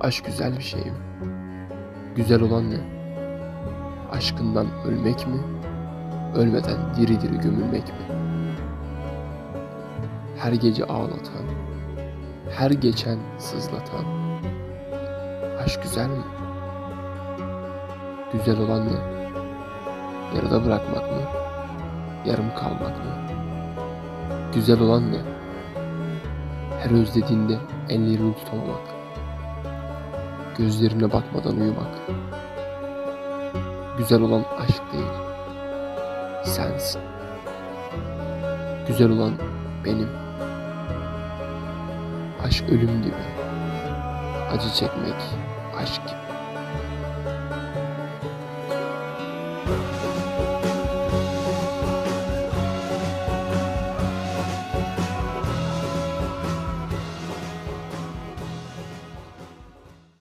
Aşk güzel bir şey mi? Güzel olan ne? Aşkından ölmek mi? Ölmeden diri diri gömülmek mi? Her gece ağlatan, her geçen sızlatan. Aşk güzel mi? Güzel olan ne? Yarıda bırakmak mı? Yarım kalmak mı? Güzel olan ne? Her özlediğinde ellerini tutamamak. Gözlerine bakmadan uyumak. Güzel olan aşk değil. Sensin. Güzel olan benim. Aşk ölüm gibi. Acı çekmek aşk gibi.